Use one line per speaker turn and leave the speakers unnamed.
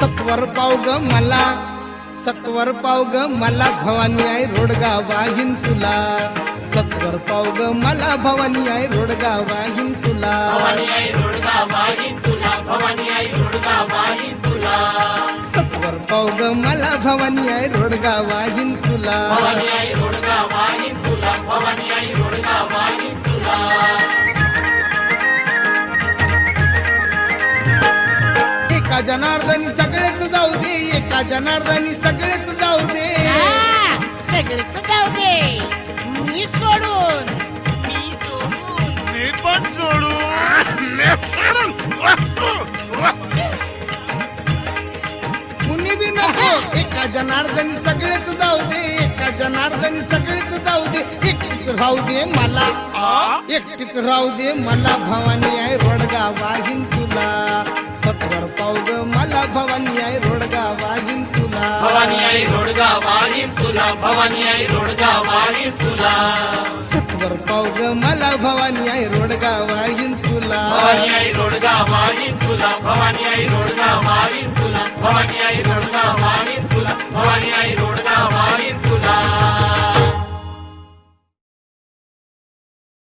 सत्वर पाव ग मला सत्वर पाव ग मला भवानी आहे रोडगा वाहिन तुला. सत्वर पाव ग मला भवानी आहे रोडगा वाहिन तुला. सत्वर पाव ग मला भवानी आहे रोडगा वाहिन तुला. एका जनार्दनी सगळेच जाऊ दे एका जनार्दनी सगळेच जाऊ दे.
हा, सगळेच जाऊ दे. मी सोडून
मी सोडून. मी पण सोडू
कुणी बी नको एका जनार्दनी सगळेच जाऊ दे एका जनार्दनी सगळेच जाऊ दे. एकटीच राहू दे मला एकटीच राहू दे मला. भवानी आहे रोडगा वाहिन भवानी आहे रोडगा वाहिन तुला।
भवानी आई रोडगा वाहिन तुला भवानी आई रोडगा वाहिन तुला।
सत्वर पाव ग मला भवानी आहे रोडगा वाहिन तुला
भवानी आई रोडगा वाहिन तुला भवानी आई रोडगा वाहिन तुला भवानी आई रोडगा वाहिन